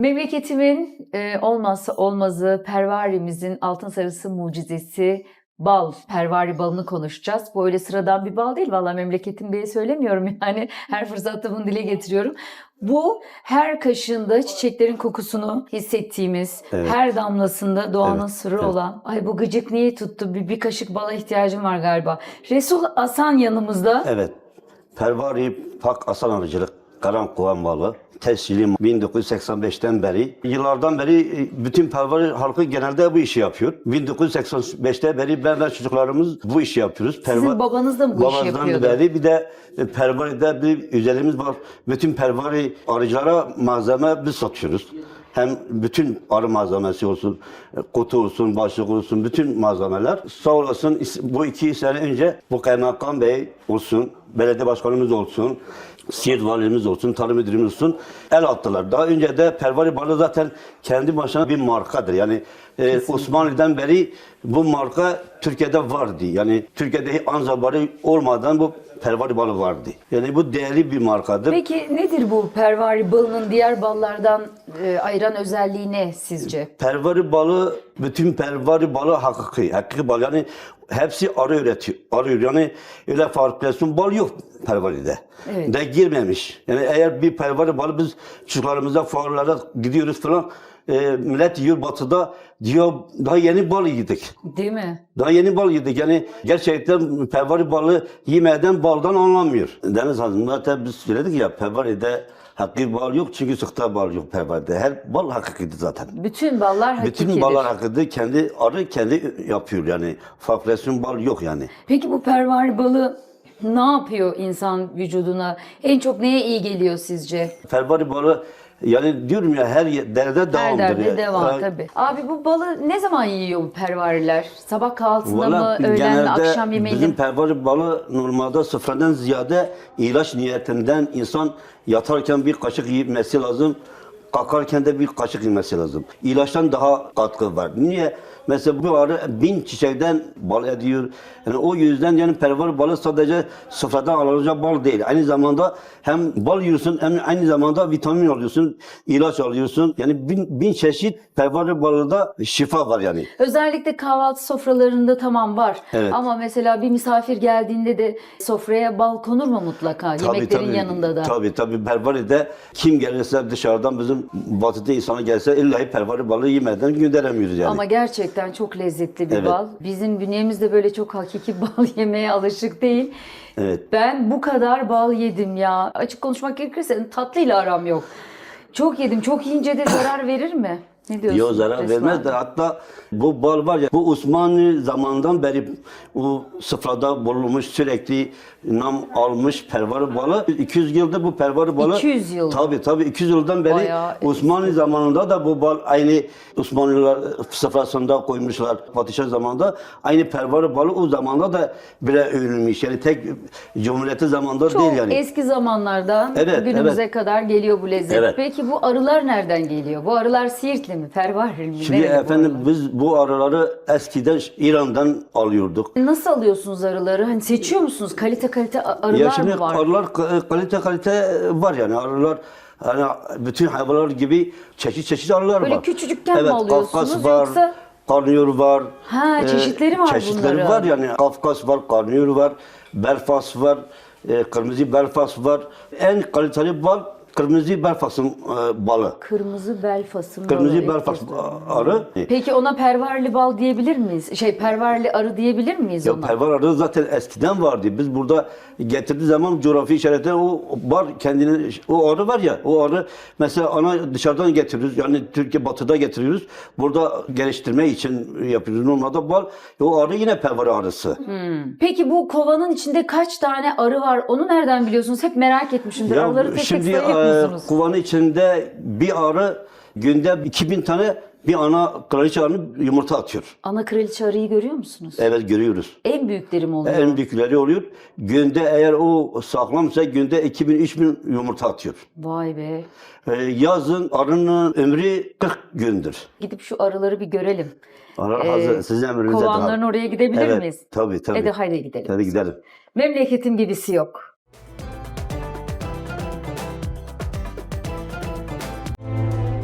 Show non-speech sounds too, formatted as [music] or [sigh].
Memleketimin e, olmazsa olmazı pervarimizin altın sarısı mucizesi bal, pervari balını konuşacağız. Bu öyle sıradan bir bal değil. Valla memleketim diye söylemiyorum [laughs] yani. Her fırsatta bunu dile getiriyorum. Bu her kaşığında çiçeklerin kokusunu hissettiğimiz, Evet. her damlasında doğanın Evet, sırrı evet. olan. Ay bu gıcık niye tuttu? Bir, bir kaşık bala ihtiyacım var galiba. Resul Asan yanımızda. Evet. Pervari Pak Asan Arıcılık Karan Kovan Balı tescili 1985'ten beri. Yıllardan beri e, bütün pervari halkı genelde bu işi yapıyor. 1985'te beri ben ve çocuklarımız bu işi yapıyoruz. Sizin babanız da bu işi yapıyordu? beri bir de e, pervaride bir özelliğimiz var. Bütün pervari arıcılara malzeme biz satıyoruz. Hem bütün arı malzemesi olsun, e, kutu olsun, başlık olsun, bütün malzemeler. Sağ olasın bu iki sene önce bu kaymakam bey olsun, belediye başkanımız olsun, Siirt valimiz olsun, tarım müdürümüz olsun el attılar. Daha önce de pervari balı zaten kendi başına bir markadır. Yani e, Osmanlı'dan beri bu marka Türkiye'de vardı. Yani Türkiye'de anza balı olmadan bu pervari balı vardı. Yani bu değerli bir markadır. Peki nedir bu pervari balının diğer ballardan e, ayıran özelliği ne sizce? Pervari balı, bütün pervari balı hakiki. Hakiki bal yani hepsi arı üretiyor. Arıyor yani öyle farklılaşın bal yok pervaride. Evet. De girmemiş. Yani eğer bir pervari balı biz çocuklarımıza fuarlara gidiyoruz falan e, millet yiyor batıda diyor daha yeni bal yedik. Değil mi? Daha yeni bal yedik. Yani gerçekten pervari balı yemeden baldan anlamıyor. Deniz Hanım zaten biz söyledik ya pervaride hakiki bal yok çünkü sıkta bal yok pervaride. Her bal hakikidir zaten. Bütün ballar hakikidir. Bütün ballar hakkında kendi arı kendi yapıyor yani. Farklılaşın bal yok yani. Peki bu pervari balı ne yapıyor insan vücuduna? En çok neye iyi geliyor sizce? Pervari balı yani diyorum ya her ye- derde Her devamdır. derde ya. devam Ha, tabii. Abi bu balı ne zaman yiyor bu pervariler? Sabah kahvaltısında mı, Valla öğlen mi, genelde akşam yemeğinde bizim mi? pervari balı normalde sıfırdan ziyade ilaç niyetinden insan yatarken bir kaşık yemesi lazım. Kalkarken de bir kaşık yemesi lazım. İlaçtan daha katkı var. Niye? Mesela bu arı bin çiçekten bal ediyor. Yani o yüzden yani pervar balı sadece sıfırdan alınacak bal değil. Aynı zamanda hem bal yiyorsun hem aynı zamanda vitamin alıyorsun, ilaç alıyorsun. Yani bin, bin çeşit pervar balında şifa var yani. Özellikle kahvaltı sofralarında tamam var. Evet. Ama mesela bir misafir geldiğinde de sofraya bal konur mu mutlaka? Yemeklerin yanında da. Tabii tabii pervaride kim gelirse dışarıdan bizim batıda insana gelse illa pervari balı yemeden gönderemiyoruz yani. Ama gerçekten çok lezzetli bir Evet. bal. Bizim bünyemizde böyle çok hakiki [laughs] bal yemeye alışık değil. Evet. Ben bu kadar bal yedim ya. Açık konuşmak gerekirse tatlıyla aram yok. Çok yedim. Çok yiyince de zarar verir mi? Ne diyorsun? Yok zarar Resmen? vermez de hatta bu bal var ya bu Osmanlı zamandan beri bu sıfrada bulunmuş sürekli nam almış pervari balı 200 yıldır bu pervari balı 200 yıl. Tabii tabii 200 yıldan beri Bayağı Osmanlı zamanında da bu bal aynı Osmanlılar sıfrasında koymuşlar padişah zamanında aynı pervari balı o zamanda da bile övülmüş yani tek cumhuriyeti zamanında Çok değil yani. eski zamanlardan Evet, günümüze kadar geliyor bu lezzet. Evet. Peki bu arılar nereden geliyor? Bu arılar Siirtli mi? Pervarili mi? Şimdi Nereli bu efendim arılar? biz bu arıları eskiden İran'dan alıyorduk. Nasıl alıyorsunuz arıları? Hani seçiyor musunuz? Kalite kalite arılar ya şimdi mı var? arılar ka- kalite kalite var yani arılar hani bütün hayvanlar gibi çeşit çeşit arılar Böyle var. küçücükken mi evet, alıyorsunuz Kafkas var, yoksa- karnıyar var. Ha, çeşitleri var Çeşitleri bunların. var yani Kafkas var, karnıyar var, Belfast var, e, kırmızı Belfast var. En kaliteli bal kırmızı Belfast'ın e, balı. Kırmızı bel fasım Kırmızı balı, arı. Peki ona pervarli bal diyebilir miyiz? Şey pervarli arı diyebilir miyiz Ya ona? pervar arı zaten eskiden vardı. Biz burada getirdiği zaman coğrafi işaretten o var kendini o arı var ya o arı mesela ana dışarıdan getiriyoruz. Yani Türkiye batıda getiriyoruz. Burada geliştirme için yapıyoruz. Normalde bal o arı yine pervar arısı. Peki bu kovanın içinde kaç tane arı var? Onu nereden biliyorsunuz? Hep merak etmişimdir. Arıları tek tek şimdi sayıyor e, musunuz? kovanın içinde bir arı günde 2000 tane bir ana kraliçe arı yumurta atıyor. Ana kraliçe arıyı görüyor musunuz? Evet görüyoruz. En büyüklerim oluyor. En büyükleri oluyor. Günde eğer o sağlamsa günde 2000-3000 yumurta atıyor. Vay be. Ee, yazın arının ömrü 40 gündür. Gidip şu arıları bir görelim. Arı Ee, hazır. Sizin emrinizde. Kovanların oraya gidebilir evet, miyiz? Tabii tabii. Hadi haydi gidelim. Hadi gidelim. Memleketin gibisi yok.